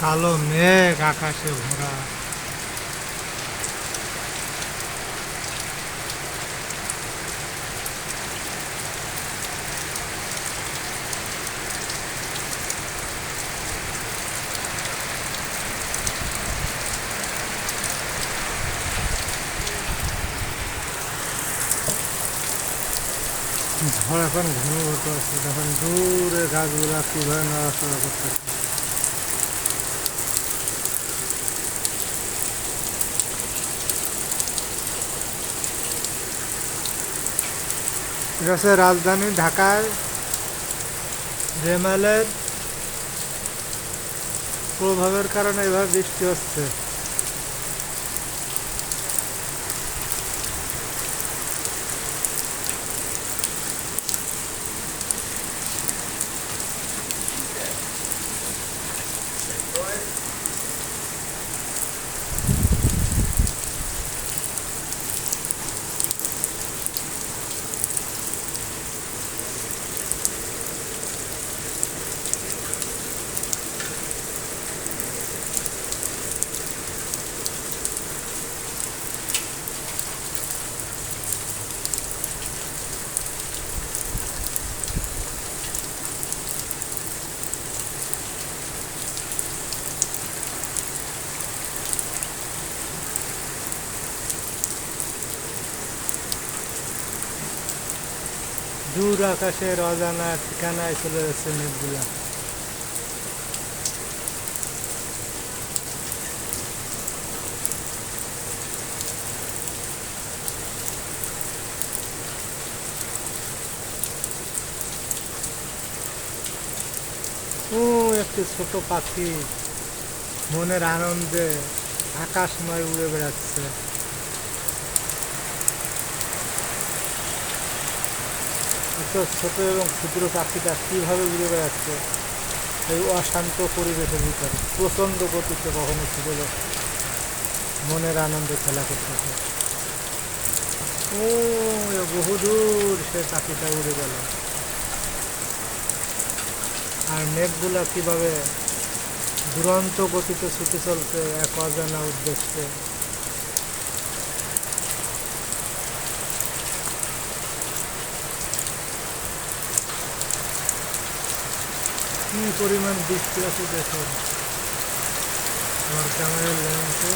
কালো মেঘ আকাশে ভরা। ঝড় এখন ঘনীভূত আছে। দেখেন দূরে গাছগুলা কীভাবে নড়াচড়া করতেছে এটা রাজধানী ঢাকায় রেমালের প্রভাবের কারণে এভাবে বৃষ্টি হচ্ছে। দূর আকাশের অজানা ঠিকানায় চলে যাচ্ছে মেঘগুলা। ও, একটি ছোট পাখি মনের আনন্দে আকাশময় উড়ে বেড়াচ্ছে। ছোট এবং ক্ষুদ্র পাখিটা কীভাবে উড়ে বেড়াচ্ছে, এই অশান্ত পরিবেশের ভিতরে, প্রচণ্ড গতিতে কখনো যাচ্ছে মনের আনন্দে খেলা করতেছে। ও বহুদূর সে পাখিটা উড়ে গেল। আর মেঘগুলা কীভাবে দুরন্ত গতিতে ছুটে চলছে এক অজানা উদ্দেশ্যে। কি পরিমাণ বৃষ্টি আছে দেখুন। আমার ক্যামেরার লেন্সে